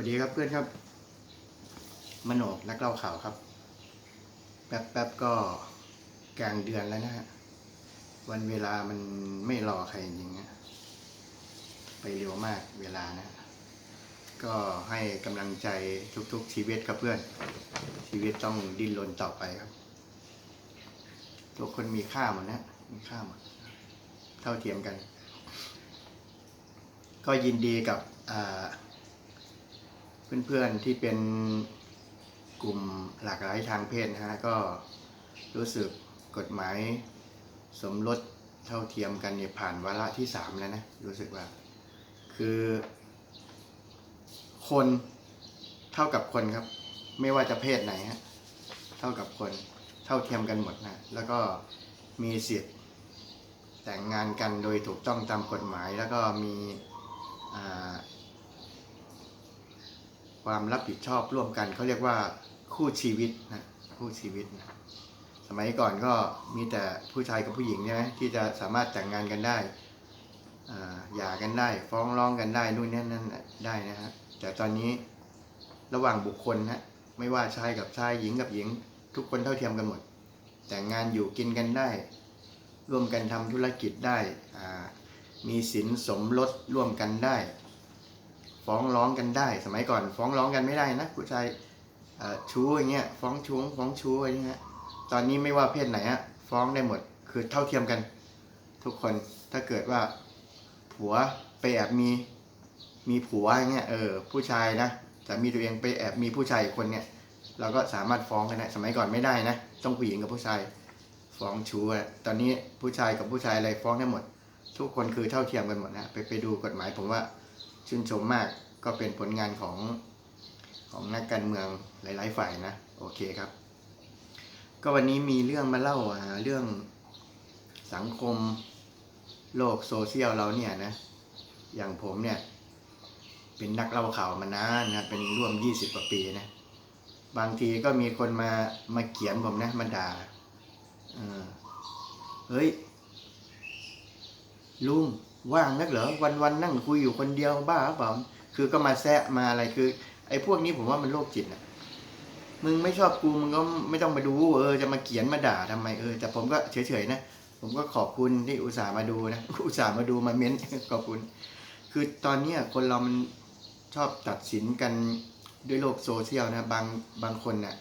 วัสดีครับเพื่อนครับ มโนนักเล่าข่าวครับ แป๊บแป๊บก็กลางเดือนแล้วนะฮะ วันเวลามันไม่รอใครจริงๆนะไปเร็วมากเวลานะ ก็ให้กำลังใจทุกๆชีวิตครับเพื่อน ชีวิตต้องดิ้นรนต่อไปครับ ทุกคนมีค่าหมดนะ มีค่าหมด เท่าเทียมกัน ก็ยินดีกับอ่า เพื่อนๆที่เป็นกลุ่มหลากหลายทางเพศนะฮะก็รู้สึกกฎหมายสมรสเท่าเทียมกันเนี่ยผ่านวาระที่สามแล้วนะรู้สึกว่า คือ คนเท่ากับคนครับ ไม่ว่าจะเพศไหนฮะเท่ากับคนเท่าเทียมกันหมดนะแล้วก็มีสิทธิ์แต่งงานกันโดยถูกต้องตามกฎหมายแล้วก็มีอ่า ความรับผิดชอบร่วมกันเขาเรียกว่าคู่ชีวิตนะคู่ชีวิตนะสมัยก่อนก็มีแต่ผู้ชายกับผู้หญิงใช่ไหมที่จะสามารถแต่งงานกันได้อ่าหย่ากันได้ ฟ้องร้องกันได้นู่นนี่นั่นได้นะฮะแต่ตอนนี้ระหว่างบุคคลนะไม่ว่าชายกับชายหญิงกับหญิง ทุกคนเท่าเทียมกันหมด แต่งงานอยู่กินกันได้ ร่วมกันทำธุรกิจได้อ่ามีสินสมรสร่วมกันได้ ฟ้องร้องกันได้ สมัยก่อนฟ้องร้องกันไม่ได้นะผู้ชายชู้อย่างเงี้ยฟ้องชู้ฟ้องชู้อะไรเงี้ยตอนนี้ไม่ว่าเพศไหนอะฟ้องได้หมดคือเท่าเทียมกัน ทุกคนถ้าเกิดว่าผัวไปแอบมีมีผัวอย่างเงี้ยเออผู้ชายนะแต่มีตัวเองไปแอบมีผู้ชายคนเนี่ยเราก็สามารถฟ้องกันได้สมัยก่อนไม่ได้นะต้องผู้หญิงกับผู้ชายฟ้องชู้ตอนนี้ผู้ชายกับผู้ชายอะไรฟ้องได้หมด ทุกคนคือเท่าเทียมกันหมดนะไปไปดูกฎหมายผมว่า ชื่นชมมากก็เป็นผลงานของของนักการเมืองหลาย ๆ ฝ่ายนะ โอเคครับ ก็วันนี้มีเรื่องมาเล่าอ่าเรื่องสังคมโลกโซเชียลเราเนี่ยนะ อย่างผมเนี่ย เป็นนักเล่าข่าวมานานนะเป็นร่วม 20 กว่าปีนะ บางทีก็มีคนมามาเขียนผมนะ มาด่าเฮ้ย ลุงว่างนักเหรอวันวันนั่งคุยอยู่คนเดียวบ้าเปล่าคือก็มาแซะมาอะไรคือ ไอ้พวกนี้ผมว่ามันโรคจิตนะมึงไม่ชอบกูมึงก็ไม่ต้องมาดู เออ จะมาเขียนมาด่าทำไมเออแต่ผมก็เฉยๆนะผมก็ขอบคุณที่อุตส่าห์มาดูนะอุตส่าห์มาดูมาเม้นขอบคุณ คือตอนเนี้คนเรามันชอบตัดสินกันด้วยโลกโซเชียลนะบางบางคนน่ะ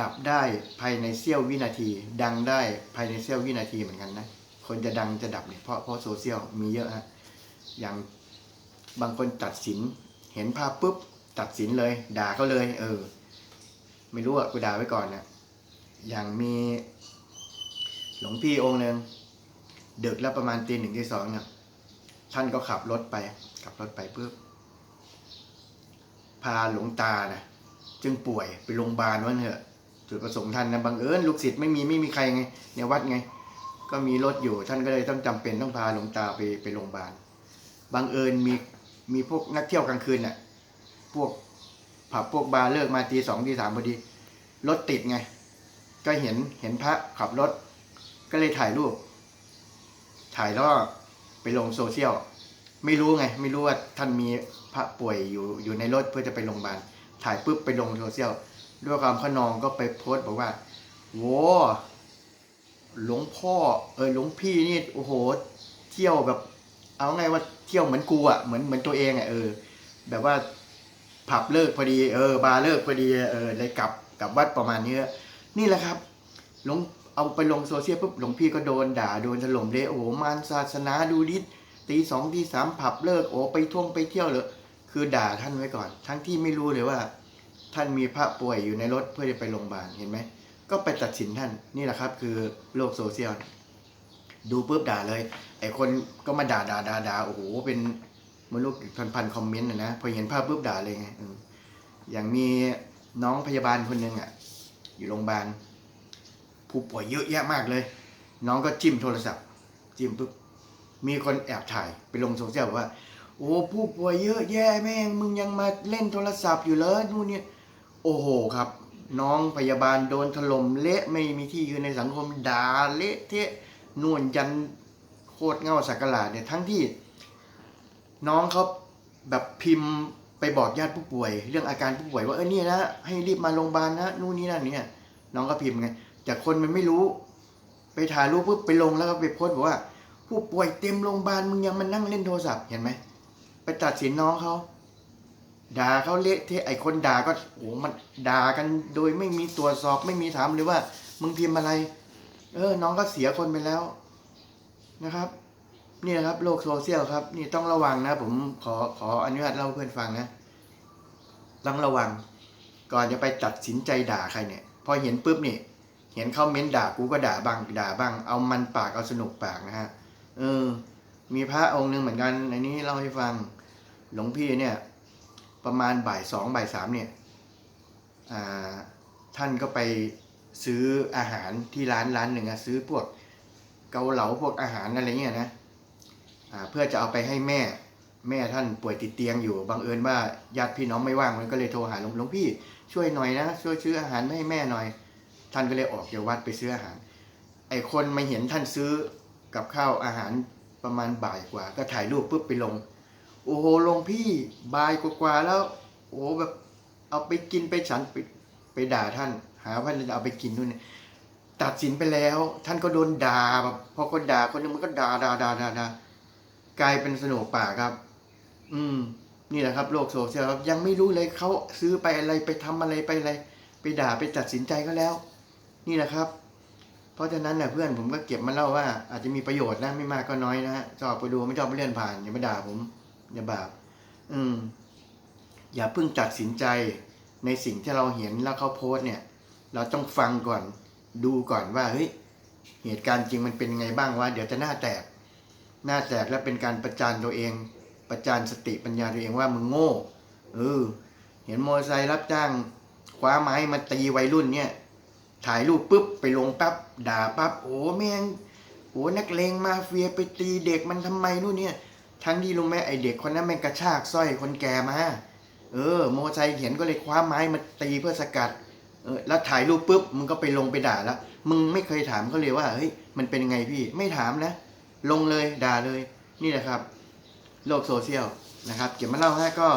ดับได้ภายในเสี้ยววินาที ดังได้ภายในเสี้ยววินาทีเหมือนกันนะ คนจะดังจะดับเนี่ยเพราะเพราะโซเชียลมีเยอะฮะอย่างบางคนตัดสิน เห็นภาพปุ๊บตัดสินเลย ด่าเขาเลย เออ ไม่รู้อะกูด่าไว้ก่อนนะอย่างมีหลวงพี่องค์หนึ่งดึกแล้วประมาณตีหนึ่งตีสองเนี่ยท่านก็ขับรถไป ขับรถไปปุ๊บพาหลวงตานะจึงป่วยไปโรงพยาบาลวันเถอะจุดประสงค์ท่านนะบังเอิญลูกศิษย์ไม่มีไม่มีใครไงในวัดไง ก็มีรถอยู่ท่านก็เลยต้องจำเป็นต้องพาหลวงตาไปไปโรงพยาบาลบังเอิญมีมีพวกนักเที่ยวกลางคืนน่ะพวกผับพวกบาร์เลิกมาตีสองตีสามพอดีรถติดไง ก็เห็นเห็นพระขับรถ ก็เลยถ่ายรูป ถ่ายแล้วไปลงโซเชียลไม่รู้ไง ไม่รู้ว่าท่านมีพระป่วยอยู่อยู่ในรถเพื่อจะไปโรงพยาบาลถ่ายปุ๊บไปลงโซเชียลด้วยความขนองก็ไปโพสต์บอกว่าโว้ หลวงพ่อ เออหลวงพี่นี่โอ้โห เที่ยวแบบ เอาไงว่าเที่ยวเหมือนกูอะเหมือนเหมือนตัวเองอะเออ แบบว่าผับเลิกพอดี เออบาร์เลิกพอดีเออเลยกลับกลับวัดประมาณนี้นี่แหละครับหลวงเอาไปลงโซเชียลปุ๊บหลวงพี่ก็โดนด่าโดนถล่มเลยโอ้โหมารศาสนาดูดิตีสองตีสามผับเลิกโอ้ไปท่วงไปเที่ยวเลยคือด่าท่านไว้ก่อน ทั้งที่ไม่รู้เลยว่า ท่านมีพระป่วยอยู่ในรถเพื่อจะไปโรงพยาบาลเห็นไหม ก็ไปตัดสินท่านนี่แหละครับ คือโลกโซเชียลดูปุ๊บด่าเลย ไอ้คนก็มาด่าด่าด่าด่าโอ้โหเป็นไม่รู้กี่พันพันคอมเมนต์นะนะพอเห็นภาพปุ๊บด่าเลยไงอย่างมีน้องพยาบาลคนหนึ่งอะ อยู่โรงพยาบาลผู้ป่วยเยอะแยะมากเลย น้องก็จิ้มโทรศัพท์ จิ้มปุ๊บมีคนแอบถ่ายไปลงโซเชียลบอกว่า โอ้ผู้ป่วยเยอะแยะแม่งมึงยังมาเล่นโทรศัพท์อยู่เลยนู่นเนี่ยโอ้โหครับ น้องพยาบาลโดนถล่มเละไม่มีที่ยืนในสังคมด่าเละเทะนวลยันโคตรเง่าสักหลาดเนี่ยทั้งที่ น้องเขาแบบพิมพ์ไปบอกญาติผู้ป่วย เรื่องอาการผู้ป่วยว่าเออเนี่ยนะให้รีบมาโรงพยาบาลนะนู่นนี่นั่นเนี่ยน้องก็พิมพ์ไงแต่คนมันไม่รู้ ไปถ่ายรูปปุ๊บไปลงแล้วก็ไปโพสต์บอกว่า ผู้ป่วยเต็มโรงพยาบาลมึงยังมานั่งเล่นโทรศัพท์เห็นไหมไปตัดสินน้องเขา ด่าเขาเละเทะไอคนด่าก็โอ้มันด่ากันโดยไม่มีตรวจสอบไม่มีถามเลยว่า มึงพิมพ์อะไร เออ น้องก็เสียคนไปแล้วนะครับนี่นะครับโลกโซเชียลครับ นี่ต้องระวังนะ ผมขอขออนุญาตเล่าเพื่อนฟังนะต้องระวัง ก่อนจะไปตัดสินใจด่าใครเนี่ย พอเห็นปุ๊บนี่เห็นเขาเม้นด่ากูก็ด่าบ้างด่าบ้าง เอามันปากเอาสนุกปากนะฮะเออ มีพระองค์หนึ่งเหมือนกันในนี้เล่าให้ฟัง หลวงพี่เนี่ย ประมาณบ่ายสองบ่ายสามเนี่ยท่านก็ไปซื้ออาหารที่ร้านร้านหนึ่งอะซื้อพวกเกาเหลาพวกอาหารอะไรเงี้ยนะเพื่อจะเอาไปให้แม่แม่ท่านป่วยติดเตียงอยู่บังเอิญว่าญาติพี่น้องไม่ว่างมันก็เลยโทรหาหลวงหลวงพี่ช่วยหน่อยนะช่วยซื้ออาหารให้แม่หน่อย ท่านก็เลยออกจากวัดไปซื้ออาหาร ไอคนมาเห็นท่านซื้อกับข้าวอาหารประมาณบ่ายกว่า ก็ถ่ายรูปปุ๊บไปลง โอ้โหลงพี่บายกว่าแล้ว โอ้โหแบบเอาไปกินไปฉันไปไปด่าท่าน หาว่าจะเอาไปกินนู่นนี่ตัดสินไปแล้ว ท่านก็โดนด่าแบบพอคนด่าคนหนึงมันก็ด่าด่าด่าด่าด่ากลายเป็นสนุกป่าครับ อืม นี่แหละครับ โลกโซเชียลครับ ยังไม่รู้เลยเขาซื้อไปอะไรไปทำอะไรไปอะไร ไปด่าไปตัดสินใจก็แล้ว นี่แหละครับ เพราะฉะนั้นนี่ยเพื่อนผมก็เก็บมาเล่าว่า อาจจะมีประโยชน์นะไม่มากก็น้อยนะฮะชอบไปดูไม่ชอบไปเลื่อนผ่านอย่ามาด่าผม อย่าบาปอืม อย่าเพิ่งตัดสินใจในสิ่งที่เราเห็นแล้วเขาโพสเนี่ย เราต้องฟังก่อน ดูก่อนว่าเฮ้ยเหตุการณ์จริงมันเป็นไงบ้างวะเดี๋ยวจะหน้าแตก หน้าแตกแล้วเป็นการประจานตัวเอง ประจานสติปัญญาตัวเองว่ามึงโง่เออเห็นมอเตอร์ไซค์รับจ้างคว้าไม้มาตีวัยรุ่นเนี่ย ถ่ายรูปปุ๊บไปลงปั๊บด่าปั๊บโอ้แม่งโอ้นักเลงมาเฟียไปตีเด็กมันทำไมนู่นเนี่ย ทั้งที่รู้ไหมไอเด็กคนนั้นแม่งกระชากสร้อยคนแก่มา เออ โมไซเห็นก็เลยคว้าไม้มาตีเพื่อสกัด เออ แล้วถ่ายรูปปุ๊บมึงก็ไปลงไปด่าแล้ว มึงไม่เคยถามเขาเลยว่า เฮ้ย มันเป็นยังไงพี่ ไม่ถามนะ ลงเลยด่าเลย นี่แหละครับ โลกโซเชียลนะครับ เก็บมาเล่าฮะก็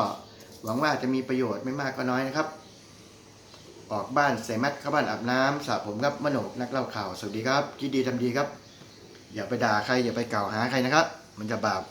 หวังว่าจะมีประโยชน์ไม่มากก็น้อยนะครับ ออกบ้านใส่แมสเข้าบ้านอาบน้ำสระผมครับมโนกนักเล่าข่าว สวัสดีครับคิดดีทำดีครับ อย่าไปด่าใครอย่าไปกล่าวหาใครนะครับ มันจะบาป